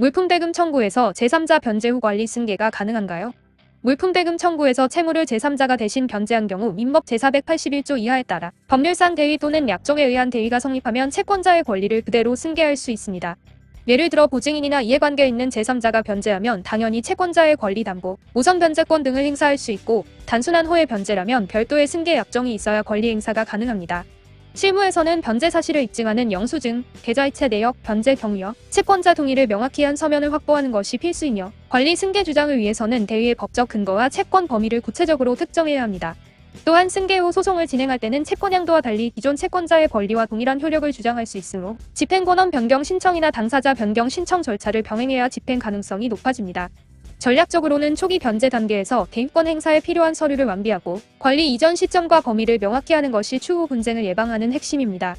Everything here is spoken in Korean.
물품대금 청구에서 제3자 변제 후 권리 승계가 가능한가요? 물품대금 청구에서 채무를 제3자가 대신 변제한 경우 민법 제481조 이하에 따라 법률상 대위 또는 약정에 의한 대위가 성립하면 채권자의 권리를 그대로 승계할 수 있습니다. 예를 들어 보증인이나 이해관계 있는 제3자가 변제하면 당연히 채권자의 권리 담보, 우선 변제권 등을 행사할 수 있고 단순한 호의 변제라면 별도의 승계 약정이 있어야 권리 행사가 가능합니다. 실무에서는 변제 사실을 입증하는 영수증, 계좌이체 내역, 변제 경위여, 채권자 동의를 명확히 한 서면을 확보하는 것이 필수이며 권리 승계 주장을 위해서는 대위의 법적 근거와 채권 범위를 구체적으로 특정해야 합니다. 또한 승계 후 소송을 진행할 때는 채권양도와 달리 기존 채권자의 권리와 동일한 효력을 주장할 수 있으므로 집행권원 변경 신청이나 당사자 변경 신청 절차를 병행해야 집행 가능성이 높아집니다. 전략적으로는 초기 변제 단계에서 대유권 행사에 필요한 서류를 완비하고 권리 이전 시점과 범위를 명확히 하는 것이 추후 분쟁을 예방하는 핵심입니다.